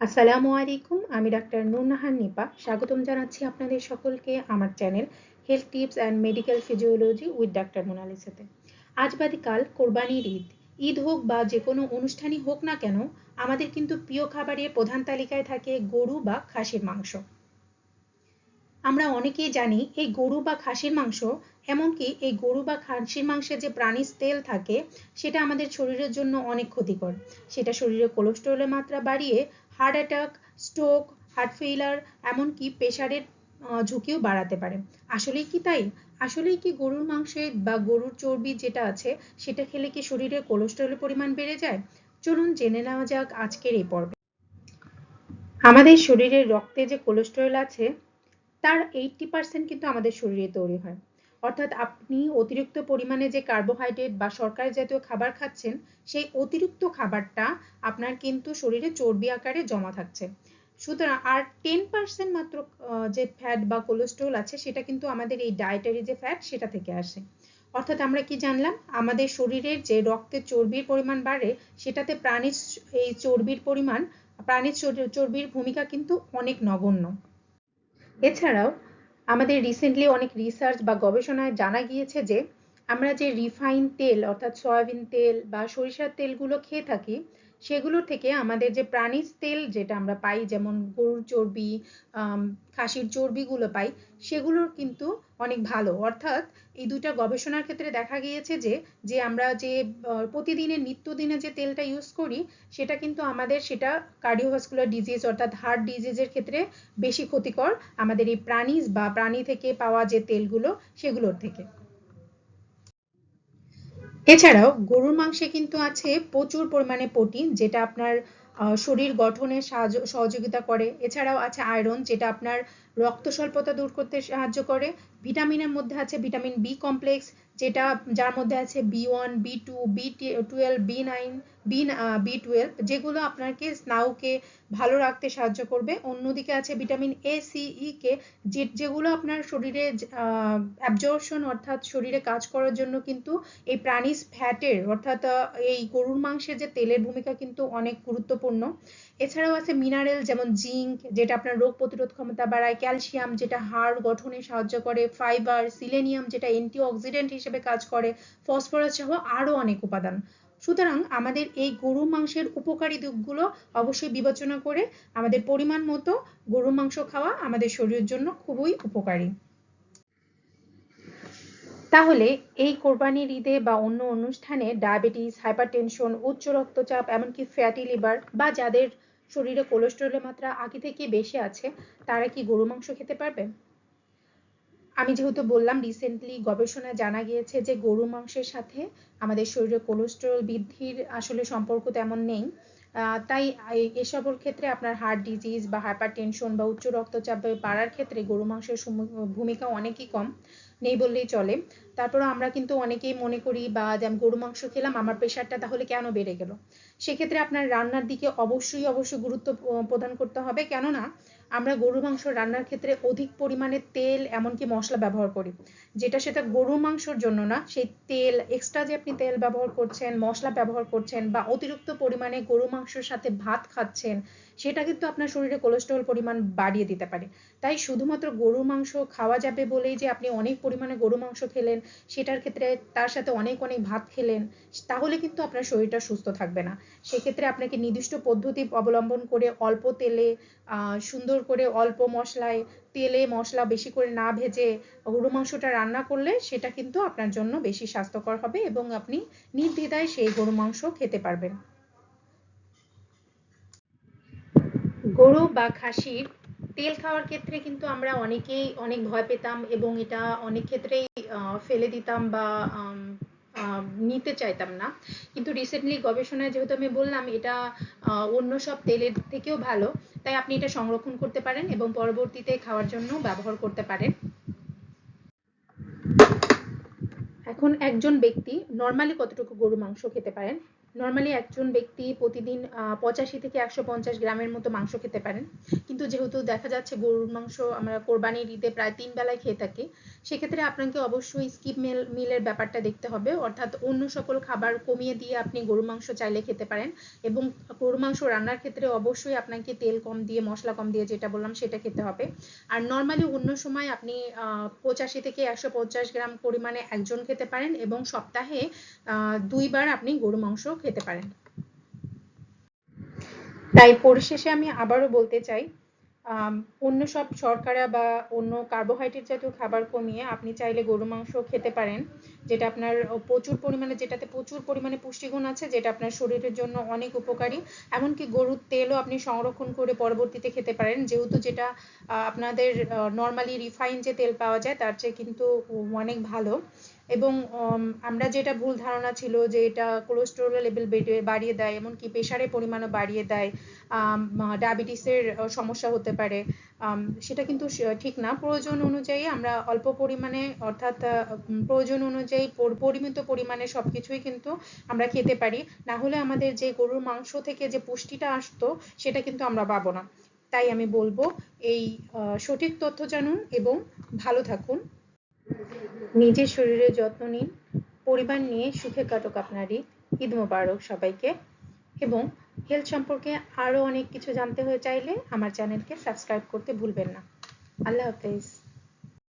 আসসালামু আলাইকুম, আমি ডাক্তার নুরনাহার নিপা। স্বাগতম জানাচ্ছি আপনাদের সকলকে আমার channel health tips and medical physiology with doctor মোনালিসাতে। আজ বাদে কাল কোরবানির ঈদ। ঈদ হোক বা যে কোনো অনুষ্ঠানই হোক না কেন, আমাদের কিন্তু প্রিয় খাবারের প্রধান তালিকায় থাকে গরু বা খাসির মাংস। আমরা অনেকেই জানি এই গরু বা খাসির মাংস, এমনকি এই গরু বা খাসির মাংসে যে প্রাণীজ তেল থাকে, সেটা আমাদের শরীরের জন্য অনেক ক্ষতিকর। সেটা শরীরে কোলেস্টেরলের মাত্রা বাড়িয়ে heart attack, stroke, heart failure, এমনকি প্রেশারের ঝুঁকিও বাড়াতে পারে। আসলেই কি তাই? আসলেই কি গরুর মাংসে বা গরুর চর্বি যেটা আছে, সেটা খেলে কি শরীরে কোলেস্টেরলের পরিমাণ বেড়ে যায়? চলুন জেনে নেওয়া যাক আজকের এই পর্বে। আমাদের শরীরের রক্তে যে কোলেস্টেরল আছে, তার এইটটি পার্সেন্ট কিন্তু আমাদের শরীরে তৈরি হয়। অর্থাৎ আপনি অতিরিক্ত পরিমাণে যে কার্বোহাইড্রেট বা শর্করা জাতীয় খাবার খাচ্ছেন, সেই অতিরিক্ত খাবারটা আপনার কিন্তু শরীরে চর্বি আকারে জমা থাকছে। সুতরাং আর টেন পার্সেন্ট মাত্র যে ফ্যাট বা কোলেস্ট্রল আছে, সেটা কিন্তু আমাদের এই ডায়েটারি যে ফ্যাট সেটা থেকে আসে। অর্থাৎ আমরা কি জানলাম? আমাদের শরীরের যে রক্তের চর্বির পরিমাণ বাড়ে, সেটাতে প্রাণীর এই চর্বির পরিমাণ প্রাণীর চর্বির ভূমিকা কিন্তু অনেক নগণ্য। এছাড়াও আমাদের রিসেন্টলি অনেক রিসার্চ বা গবেষণায় জানা গিয়েছে যে, আমরা যে রিফাইন তেল অর্থাৎ সয়াবিন তেল বা সরিষার তেলগুলো খেয়ে থাকি সেগুলোর থেকে আমাদের যে প্রাণীজ তেল যেটা আমরা পাই, যেমন গরুর চর্বি খাসির চর্বিগুলো পাই সেগুলোর কিন্তু অনেক ভালো। অর্থাৎ এই দুটা গবেষণার ক্ষেত্রে দেখা গিয়েছে যে যে আমরা যে প্রতিদিনের নিত্যদিনে যে তেলটা ইউজ করি, সেটা কিন্তু আমাদের সেটা কার্ডিওভাস্কুলার ডিজিজ অর্থাৎ হার্ট ডিজিজের ক্ষেত্রে বেশি ক্ষতিকর আমাদের এই প্রাণীজ বা প্রাণী থেকে পাওয়া যে তেলগুলো সেগুলোর থেকে। এছাড়াও গরুর মাংসে কিন্তু আছে প্রচুর পরিমাণে প্রোটিন, যেটা আপনার শরীর গঠনে সাহায্য, সহযোগিতা করে। এছাড়াও আছে আয়রন, যেটা আপনার রক্ত স্বল্পতা দূর করতে সাহায্য করে। ভিটামিনের মধ্যে আছে ভিটামিন বি কমপ্লেক্স যেটা যার মধ্যে আছে B one B two B twelve B nine B B twelve যেগুলো আপনাকে স্নায়ুকে ভালো রাখতে সাহায্য করবে। অন্যদিকে আছে ভিটামিন এ সি ই কে যে, যেগুলো আপনার শরীরে অ্যাবজর্পশন অর্থাৎ শরীরে কাজ করার জন্য কিন্তু এই প্রাণীজ ফ্যাটের অর্থাৎ এই গরুর মাংসের যে তেলের ভূমিকা কিন্তু অনেক গুরুত্বপূর্ণ। এছাড়াও আছে মিনারেল, যেমন জিঙ্ক, যেটা আপনার রোগ প্রতিরোধ ক্ষমতা বাড়ায়, ক্যালসিয়াম, যেটা হাড় গঠনে সাহায্য করে, ফাইবার, সিলেনিয়াম, যেটা অ্যান্টিঅক্সিডেন্ট হিসেবে কাজ করে, ফসফরাস সহ আরও অনেক উপাদান। সুতরাং আমাদের এই গরু মাংসের উপকারী দিকগুলো অবশ্যই বিবেচনা করে আমাদের পরিমাণ মতো গরু মাংস খাওয়া আমাদের শরীরের জন্য খুবই উপকারী। তাহলে এই কোরবানির ঈদে বা অন্য অনুষ্ঠানে ডায়াবেটিস, হাইপারটেনশন, উচ্চ রক্তচাপ, এমনকি ফ্যাটি লিভার বা যাদের শরীরে কোলেস্টেরলের মাত্রা আগে থেকে বেশি আছে, তারা কি গরু মাংস খেতে পারবে? আমি যেহেতু বললাম রিসেন্টলি গবেষণায় জানা গিয়েছে যে গরু মাংসের সাথে আমাদের শরীরে কোলেস্টেরল বৃদ্ধির আসলে সম্পর্ক তেমন নেই। তাই এসবের ক্ষেত্রে আপনার হার্ট ডিজিজ বা হাইপার টেনশন বা উচ্চ রক্তচাপ বাড়ার ক্ষেত্রে গরু মাংসের ভূমিকা অনেকই কম। নেই বললেই চলে। তারপরে আমরা কিন্তু অনেকেই মনে করি বা যেমন গরু মাংস খেলাম, আমার প্রেশারটা তাহলে কেন বেড়ে গেল? সেক্ষেত্রে আপনার রান্নার দিকে অবশ্যই অবশ্যই গুরুত্ব প্রদান করতে হবে। কেননা, আমরা গরু মাংস রান্নার ক্ষেত্রে অধিক পরিমাণে তেল, এমনকি মশলা ব্যবহার করি। যেটা সেটা গরু মাংসর জন্য না, সেই তেল এক্সট্রা যে আপনি তেল ব্যবহার করছেন, মশলা ব্যবহার করছেন বা অতিরিক্ত পরিমাণে গরু মাংসের সাথে ভাত খাচ্ছেন সেটা কিন্তু আপনার শরীরে কোলেস্ট্রল পরিমাণ বাড়িয়ে দিতে পারে। তাই শুধুমাত্র গরুর মাংস খাওয়া যাবে বলেই যে আপনি অনেক পরিমাণে গরু মাংস খেলেন, সেটার ক্ষেত্রে তার সাথে অনেক অনেক ভাত খেলেন, তাহলে কিন্তু আপনার শরীরটা সুস্থ থাকবে না। সেক্ষেত্রে আপনাকে নির্দিষ্ট পদ্ধতি অবলম্বন করে অল্প তেলে সুন্দর করে অল্প মশলায় তেলে মশলা বেশি করে না ভেজে গরু মাংসটা রান্না করলে সেটা কিন্তু আপনার জন্য বেশি স্বাস্থ্যকর হবে এবং আপনি নির্দ্বিধায় সেই গরু মাংস খেতে পারবেন। গরু বা খাসির তেল খাওয়ার ক্ষেত্রে কিন্তু আমরা অনেকেই অনেক ভয় পেতাম এবং এটা অনেক ক্ষেত্রেই ফেলে দিতাম বা নিতে চাইতাম না। কিন্তু রিসেন্টলি গবেষণায় যেহেতু আমি বললাম, এটা অন্য সব তেলের থেকেও ভালো। তাই আপনি এটা সংরক্ষণ করতে পারেন এবং পরবর্তীতে খাওয়ার জন্য ব্যবহার করতে পারেন। এখন একজন ব্যক্তি নর্মালি কতটুকু গরু মাংস খেতে পারেন? নর্মালি একজন ব্যক্তি প্রতিদিন পঁচাশি থেকে একশো পঞ্চাশ গ্রামের মতো মাংস খেতে পারেন। কিন্তু যেহেতু দেখা যাচ্ছে গরুর মাংস আমরা কোরবানির ঈদে প্রায় তিন বেলায় খেয়ে থাকি, সেক্ষেত্রে আপনাকে অবশ্যই স্কিপ মিল মিলের ব্যাপারটা দেখতে হবে। অর্থাৎ অন্য সকল খাবার কমিয়ে দিয়ে আপনি গরু মাংস চাইলে খেতে পারেন এবং গরু মাংস রান্নার ক্ষেত্রে অবশ্যই আপনাকে তেল কম দিয়ে, মশলা কম দিয়ে যেটা বললাম সেটা খেতে হবে। আর নর্মালি অন্য সময় আপনি পঁচাশি থেকে একশো পঞ্চাশ গ্রাম পরিমাণে একজন খেতে পারেন এবং সপ্তাহে দুইবার আপনি গরু মাংস খেতে পারেন। তাই পরিশেষে আমি আবারও বলতে চাই অন্য সব শর্করা বা অন্য কার্বোহাইড্রেট জাতীয় খাবার কমিয়ে আপনি চাইলে গরু মাংস খেতে পারেন, যেটা আপনার প্রচুর পরিমাণে, যেটাতে প্রচুর পরিমাণে পুষ্টিগুণ আছে, যেটা আপনার শরীরের জন্য অনেক উপকারী। এমনকি গরুর তেলও আপনি সংরক্ষণ করে পরবর্তীতে খেতে পারেন, যেহেতু যেটা আপনাদের নর্মালি রিফাইন যে তেল পাওয়া যায়, তার চেয়ে কিন্তু অনেক ভালো। এবং আমরা যেটা ভুল ধারণা ছিল যে এটা কোলেস্টেরল লেভেল বাড়িয়ে দেয়, এমনকি প্রেশারের পরিমাণও বাড়িয়ে দেয় ডায়াবেটিসের সমস্যা হতে পারে সেটা কিন্তু ঠিক না। প্রয়োজন অনুযায়ী আমরা অল্প পরিমাণে, অর্থাৎ প্রয়োজন অনুযায়ী পরিমিত পরিমাণে সব কিছুই কিন্তু আমরা খেতে পারি। না হলে আমাদের যে গরুর মাংস থেকে যে পুষ্টিটা আসতো, সেটা কিন্তু আমরা পাবো না। তাই আমি বলব, এই সঠিক তথ্য জানুন এবং ভালো থাকুন। নিজের শরীরের যত্ন নিন, পরিবার নিয়ে সুখে কাটুক আপনার ঈদ ঈদ মোবারক সবাইকে। এবং হেলথ সম্পর্কে আরও অনেক কিছু জানতে হয়ে চাইলে আমার চ্যানেলকে সাবস্ক্রাইব করতে ভুলবেন না। আল্লাহ হাফেজ।